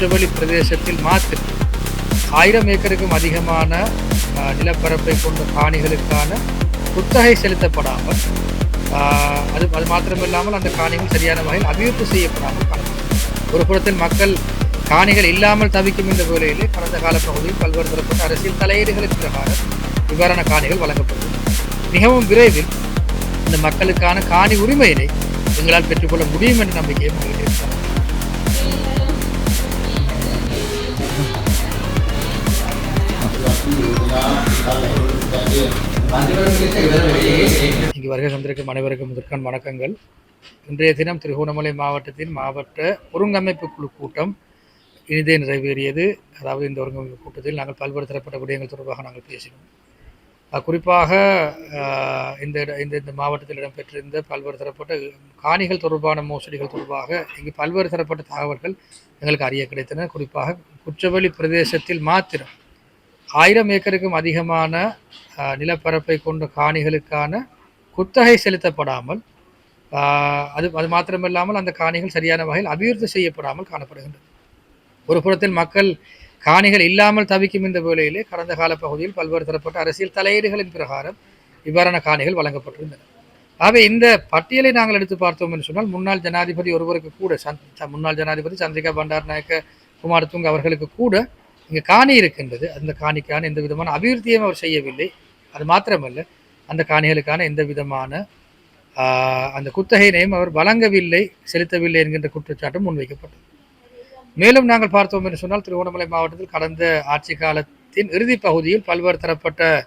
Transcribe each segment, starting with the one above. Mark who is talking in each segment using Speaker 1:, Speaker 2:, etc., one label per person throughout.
Speaker 1: குச்சவெளி பிரதேசத்தில் மாத்திரம் ஆயிரம் ஏக்கருக்கும் அதிகமான நிலப்பரப்பை கொண்ட காணிகளுக்கான குத்தகை செலுத்தப்படாமல் அது அது மாத்திரமில்லாமல் அந்த காணிகள் சரியான வகையில் அபிவிருத்தி செய்யப்படாமல் ஒரு புறத்தில் மக்கள் காணிகள் இல்லாமல் தவிக்கும் என்ற வேளையிலே கடந்த கால பகுதியில் பல்வேறு தரப்பட்ட அரசியல் தலையீடுகளுக்கு பிரகாரம் இவ்வாறான காணிகள் வழங்கப்படும் மிகவும் விரைவில் இந்த மக்களுக்கான காணி உரிமையினை எங்களால் பெற்றுக்கொள்ள முடியும் என்ற நம்பிக்கையை மக்களுக்கு இங்கு வருகை தந்திருக்கும் அனைவருக்கும் முதற்கான வணக்கங்கள். இன்றைய தினம் திருகோணமலை மாவட்டத்தின் மாவட்ட ஒருங்கமைப்பு குழு கூட்டம் இனிதே நிறைவேறியது. அதாவது இந்த ஒருங்கமைப்பு கூட்டத்தில் நாங்கள் பல்வேறு தரப்பட்ட விடயங்கள் தொடர்பாக நாங்கள் பேசினோம். குறிப்பாக இந்த இந்த இந்த மாவட்டத்தில் இடம்பெற்றிருந்த பல்வேறு தரப்பட்ட காணிகள் தொடர்பான மோசடிகள் தொடர்பாக இங்கு பல்வேறு தரப்பட்ட தகவல்கள் எங்களுக்கு அறிய கிடைத்தன. குறிப்பாக குற்றவெளி பிரதேசத்தில் மாத்திரம் ஆயிரம் ஏக்கருக்கும் அதிகமான நிலப்பரப்பை கொண்ட காணிகளுக்கான குத்தகை செலுத்தப்படாமல் அது அது மாத்திரமில்லாமல் அந்த காணிகள் சரியான வகையில் அபிவிருத்தி செய்யப்படாமல் காணப்படுகின்றது. ஒரு புறத்தில் மக்கள் காணிகள் இல்லாமல் தவிக்கும் இந்த வேளையிலே கடந்த கால பகுதியில் பல்வேறு தரப்பட்ட அரசியல் தலையீடுகளின் பிரகாரம் இவ்வாறான காணிகள் வழங்கப்பட்டிருந்தன. ஆகவே இந்த பட்டியலை நாங்கள் எடுத்து பார்த்தோம் என்று சொன்னால் முன்னாள் ஜனாதிபதி ஒருவருக்கு கூட சந் முன்னாள் ஜனாதிபதி சந்திரிகா பண்டார் நாயக்க குமாரதுங்க அவர்களுக்கு கூட இங்கே காணி இருக்கின்றது. அந்த காணிக்கான எந்த விதமான அபிவிருத்தியும் அவர் செய்யவில்லை. அது மாத்திரமல்ல அந்த காணிகளுக்கான எந்த விதமான அந்த குத்தகையினையும் அவர் வழங்கவில்லை செலுத்தவில்லை என்கின்ற குற்றச்சாட்டும் முன்வைக்கப்பட்டது. மேலும் நாங்கள் பார்த்தோம் என்று சொன்னால் திருவண்ணாமலை மாவட்டத்தில் கடந்த ஆட்சி காலத்தின் இறுதி பகுதியில் பல்வேறு தரப்பட்ட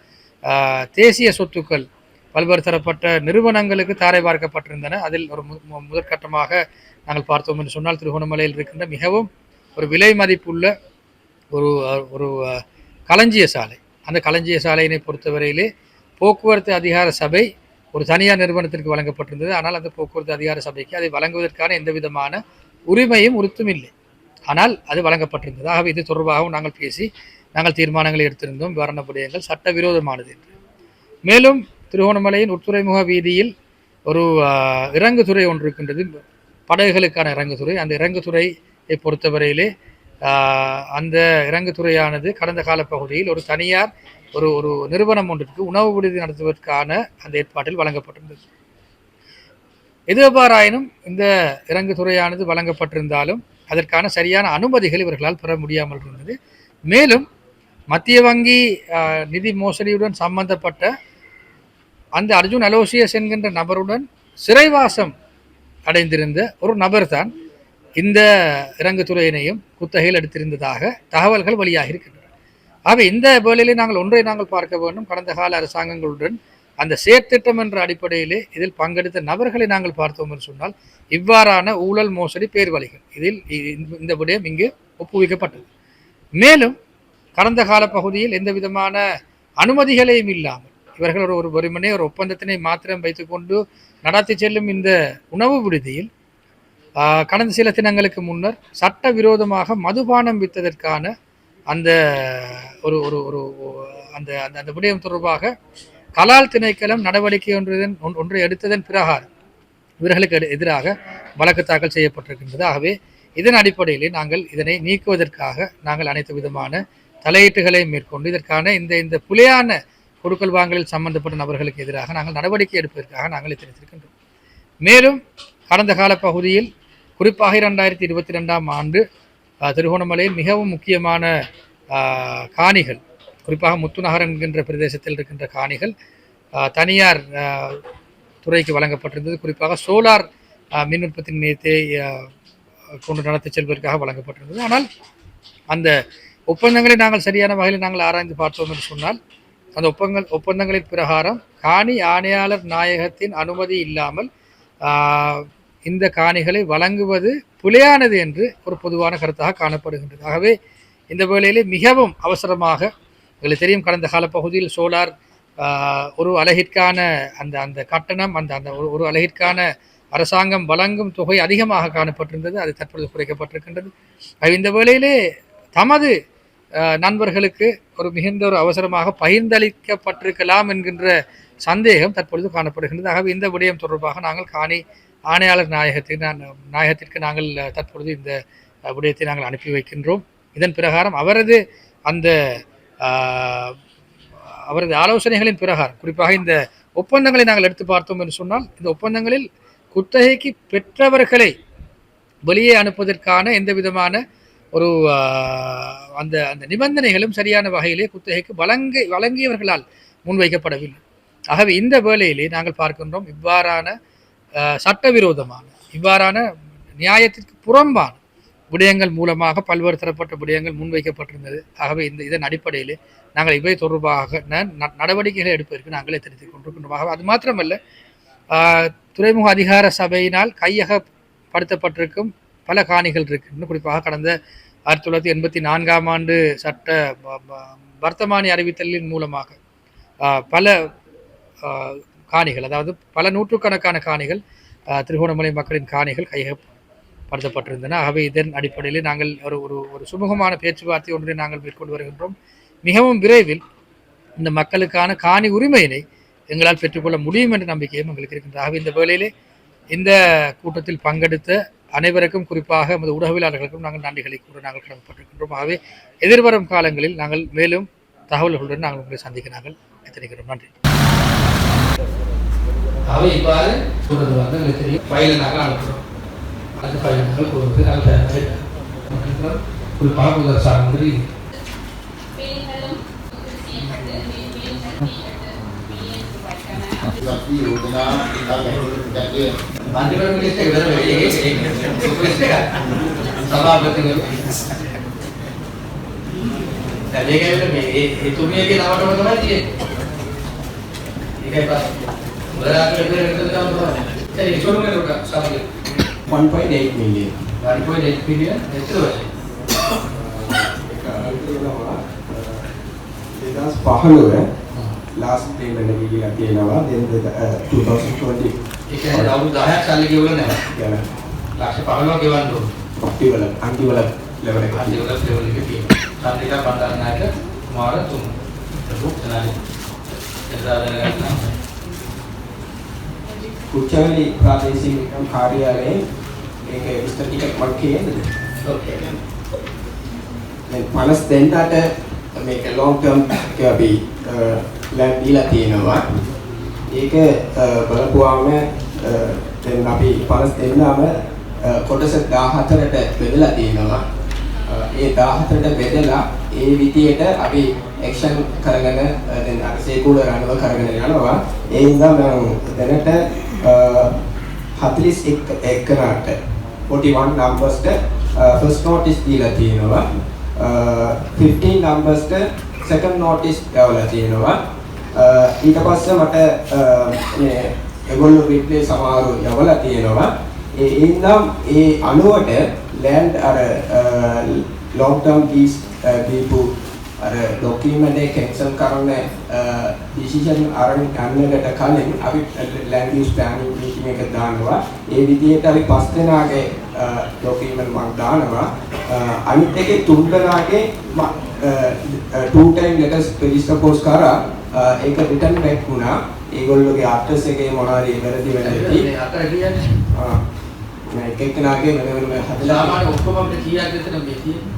Speaker 1: தேசிய சொத்துக்கள் பல்வேறு தரப்பட்ட நிறுவனங்களுக்கு தாரை பார்க்கப்பட்டிருந்தன. அதில் ஒரு மு- மு- முதற்கட்டமாக நாங்கள் பார்த்தோம் என்று சொன்னால் திருகோணமலையில் இருக்கின்ற மிகவும் ஒரு விலை மதிப்புள்ள ஒரு ஒரு களஞ்சிய சாலை. அந்த களஞ்சிய சாலையினை பொறுத்தவரையிலே போக்குவரத்து அதிகார சபை ஒரு தனியார் நிறுவனத்திற்கு வழங்கப்பட்டிருந்தது. ஆனால் அந்த போக்குவரத்து அதிகார சபைக்கு அதை வழங்குவதற்கான எந்த விதமான உரிமையும் உறுத்தும் இல்லை. ஆனால் அது வழங்கப்பட்டிருந்தது. ஆகவே இது தொடர்பாகவும் நாங்கள் பேசி நாங்கள் தீர்மானங்களை எடுத்திருந்தோம். விவரண விடயங்கள் சட்டவிரோதமானது என்று. மேலும் திருகோணமலையின் உட்துறைமுக வீதியில் ஒரு இறங்குதுறை ஒன்று இருக்கின்றது. படகுகளுக்கான இறங்குதுறை. அந்த இறங்குதுறையை பொறுத்தவரையிலே அந்த இறங்குதுறையானது கடந்த கால பகுதியில் ஒரு தனியார் ஒரு ஒரு நிறுவனம் ஒன்றிற்கு உணவு விடுதி நடத்துவதற்கான அந்த ஏற்பாட்டில் வழங்கப்பட்டிருந்தது. எதுவாறாயினும் இந்த இறங்கு துறையானது வழங்கப்பட்டிருந்தாலும் அதற்கான சரியான அனுமதிகள் இவர்களால் பெற முடியாமல் இருந்தது. மேலும் மத்திய வங்கி நிதி மோசடியுடன் சம்பந்தப்பட்ட அந்த அர்ஜுன் அலோசியஸ் என்கின்ற நபருடன் சிறைவாசம் அடைந்திருந்த ஒரு நபர் தான் இந்த இறங்குதுறையினையும் குத்தகையில் எடுத்திருந்ததாக தகவல்கள் வழியாக இருக்கின்றன. ஆக இந்த வேளையிலே நாங்கள் ஒன்றை நாங்கள் பார்க்க வேண்டும். கடந்த கால அரசாங்கங்களுடன் அந்த செயற்திட்டம் என்ற அடிப்படையிலே இதில் பங்கெடுத்த நபர்களை நாங்கள் பார்த்தோம் என்று சொன்னால் இவ்வாறான ஊழல் மோசடி பேர்வழிகள் இதில் இந்த விடயம் இங்கு ஒப்புவிக்கப்பட்டது. மேலும் கடந்த கால பகுதியில் எந்த விதமான அனுமதிகளையும் இல்லாமல் இவர்கள் ஒரு ஒரு வெறுமனே ஒரு ஒப்பந்தத்தினை மாத்திரம் வைத்துக்கொண்டு நடத்தி செல்லும் இந்த உணவு விடுதியில் கடந்த சில தினங்களுக்கு முன்னர் சட்டவிரோதமாக மதுபானம் விற்றதற்கான அந்த ஒரு ஒரு ஒரு அந்த அந்த அந்த விடயம் தொடர்பாக கலால் திணைக்களம் நடவடிக்கை ஒன்றுதன் ஒன்- ஒன்றை எடுத்ததன் பிரகாரம் இவர்களுக்கு எதிராக வழக்கு தாக்கல் செய்யப்பட்டிருக்கின்றது. ஆகவே இதன் அடிப்படையிலே நாங்கள் இதனை நீக்குவதற்காக நாங்கள் அனைத்து விதமான தலையீட்டுகளை மேற்கொண்டு இதற்கான இந்த இந்த புலையான கொடுக்கல் வாங்கலில் சம்பந்தப்பட்ட நபர்களுக்கு எதிராக நாங்கள் நடவடிக்கை எடுப்பதற்காக நாங்கள் எச்சரித்திருக்கின்றோம். மேலும் கடந்த கால பகுதியில் குறிப்பாக இரண்டாயிரத்தி இருபத்தி ரெண்டாம் ஆண்டு திருகோணமலையில் மிகவும் முக்கியமான காணிகள் குறிப்பாக முத்துநகர் என்கின்ற பிரதேசத்தில் இருக்கின்ற காணிகள் தனியார் துறைக்கு வழங்கப்பட்டிருந்தது. குறிப்பாக சோலார் மின் உற்பத்தி நிலையத்தை கொண்டு நடத்தி செல்வதற்காக வழங்கப்பட்டிருந்தது. ஆனால் அந்த ஒப்பந்தங்களை நாங்கள் சரியான வகையில் நாங்கள் ஆராய்ந்து பார்த்தோம் என்று சொன்னால் அந்த ஒப்பங்கள் ஒப்பந்தங்களின் பிரகாரம் காணி ஆணையாளர் நாயகத்தின் அனுமதி இல்லாமல் இந்த காணிகளை வழங்குவது புலையானது என்று ஒரு பொதுவான கருத்தாக காணப்படுகின்றது. ஆகவே இந்த வேளையிலே மிகவும் அவசரமாக எங்களுக்கு தெரியும் கடந்த கால பகுதியில் சோலார் ஒரு அலகிற்கான அந்த அந்த கட்டணம் அந்த அந்த ஒரு- ஒரு அலகிற்கான அரசாங்கம் வழங்கும் தொகை அதிகமாக காணப்பட்டிருந்தது. அது தற்பொழுது குறைக்கப்பட்டிருக்கின்றது. இந்த வேளையிலே தமது நண்பர்களுக்கு ஒரு மிகுந்த ஒரு அவசரமாக பகிர்ந்தளிக்கப்பட்டிருக்கலாம் என்கின்ற சந்தேகம் தற்பொழுது காணப்படுகின்றது. ஆகவே இந்த விடயம் தொடர்பாக நாங்கள் காணி ஆணையாளர் நாயகத்தின் நாயகத்திற்கு நாங்கள் தற்பொழுது இந்த விடயத்தை நாங்கள் அனுப்பி வைக்கின்றோம். இதன் பிரகாரம் அவரது அந்த அவரது ஆலோசனைகளின் பிரகாரம் குறிப்பாக இந்த ஒப்பந்தங்களை நாங்கள் எடுத்து பார்த்தோம் என்று சொன்னால் இந்த ஒப்பந்தங்களில் குத்தகைக்கு பெற்றவர்களை வெளியே அனுப்புவதற்கான எந்த விதமான ஒரு அந்த அந்த நிபந்தனைகளும் சரியான வகையிலே குத்தகைக்கு வழங்கி வழங்கியவர்களால் முன்வைக்கப்படவில்லை. ஆகவே இந்த வேலையிலே நாங்கள் பார்க்கின்றோம் இவ்வாறான சட்டவிரோதமான இவ்வாறான நியாயத்திற்கு புறம்பான விடயங்கள் மூலமாக பல்வேறு தரப்பட்ட விடயங்கள் முன்வைக்கப்பட்டிருந்தது. ஆகவே இந்த இதன் அடிப்படையில் நாங்கள் இவை தொடர்பாக ந- ந- நடவடிக்கைகளை எடுப்பதற்கு நாங்கள் எத்தனித்துக் கொண்டிருக்கின்றோம். ஆகவே அது மாத்திரமல்ல துறைமுக அதிகார சபையினால் கையகப்படுத்தப்பட்டிருக்கும் பல காணிகள் இருக்கு. இன்னும் குறிப்பாக கடந்த ஆயிரத்தி தொள்ளாயிரத்தி எண்பத்தி நான்காம் ஆண்டு சட்ட வர்த்தமானி அறிவித்தலின் மூலமாக பல காணிகள் அதாவது பல நூற்றுக்கணக்கான காணிகள் திருகோணமலை மக்களின் காணிகள் கையகப்படுத்தப்பட்டிருந்தன. ஆகவே இதன் அடிப்படையில் நாங்கள் ஒரு ஒரு ஒரு சுமூகமான பேச்சுவார்த்தை ஒன்றை நாங்கள் மேற்கொண்டு வருகின்றோம். மிகவும் விரைவில் இந்த மக்களுக்கான காணி உரிமையினை எங்களால் பெற்றுக்கொள்ள முடியும் என்ற நம்பிக்கையும் எங்களுக்கு இருக்கின்றது. ஆகவே இந்த வேளையிலே இந்த கூட்டத்தில் பங்கெடுத்த அனைவருக்கும் குறிப்பாக நமது ஊடகவியலாளர்களுக்கும் நாங்கள் நன்றிகளை கூட நாங்கள் கடமைப்பட்டிருக்கின்றோம். ஆகவே எதிர்வரும் காலங்களில் நாங்கள் மேலும் தகவல்களுடன் நாங்கள் உங்களை சந்திக்க நாங்கள் எத்தனைக்கிறோம் நன்றி. அவை இவ்வாறு சொல்றது வந்து எங்களுக்கு தெரியும் ஃபைல நாங்கள் அனுப்புகிறோம் அந்த ஃபைல நாங்கள் கொடுத்து நாங்கள் ஒரு பாகுதர் சார் மாதிரி සභාපතිවරු දැන් මේක මේ ඒ තුමියගේ නමටම තමයි තියෙන්නේ. ඒකයි පාස්. මුදලාගේ ඉවර වෙනකන් තමයි තමයි. சரி சொல்லுங்க ரோகா சாமி
Speaker 2: 1.8 million.
Speaker 1: வாடி போய் நெட் பீரியட் எத்தனை வருஷம்
Speaker 2: දෙදස් පහළුව ලාස් පේමට ගිලිලා තියෙනවා දෙ 2020
Speaker 1: ඒ කියන්නේ අවුරුදු 10ක් සල්ලි ගෙවලා නැහැ.
Speaker 2: ගැන
Speaker 1: ලක්ෂ 15ක් ගෙවන්න ඕනේ.
Speaker 2: අක්ටිවල අන්තිවල ලෙවල එක
Speaker 1: අන්තිම ලෙවල් එකේ තියෙනවා. සම්පූර්ණ බණ්ඩාරනායක කුමාර තුම. ඒක
Speaker 2: ප්‍රාදේශීය නිගම් කාර්යාලයේ ඒක විස්තර ටිකක් මම කියන්නද
Speaker 1: ඕකේ.
Speaker 2: දැන් 52ට මේක ලොන්ග් ටර්ම් එක අපි ලෑන්ඩ් දීලා තියෙනවා. ඒක බලපුවාම දැන් අපි 52ම කොටස 14ට බෙදලා තියෙනවා. ඒ 14ට බෙදලා ඒ විදියට අපි ඇක්ෂන් කරගෙන අ, දැන් අර සේකුල රණව කරගෙන යනවා. ඒ හින්දා මම දැනට අ, 41 එකනට 41 numbers ට first notice දීලා තියෙනවා. Uh, 15 numbers ට second notice යවලා තියෙනවා. Uh, ඊට පස්සේ මට uh, මේ ඒගොල්ලෝ රිප්ලේ සමහරව යවලා තියෙනවා. ඒ ඉන්නම් ඒ අනුවට land අර term lease uh, දීපු අර ડોකියුමන්ට් එක කැන්සල් කරන්න ඩිසිෂන් අරන් ගන්නකට කලින් අපි land use planning meeting එක දානවා. ඒ විදිහට අපි පස් දෙනාගේ ડોකියුමන්ට් මම දානවා. අ, අනිත් එකේ තුන් දෙනාගේ අ, two time letters register post කරා. ඒක return back වුණා. ඒගොල්ලෝගේ address එකේ මොනවාරි වැරදි
Speaker 1: මේ අතර කියන්නේ?
Speaker 2: ආ, මම එක එක්කෙනාගේ වෙන වෙනම හදලා
Speaker 1: සාමාන්‍ය ඔක්කොම අපිට කීයක් විතර මේ තියෙන්නේ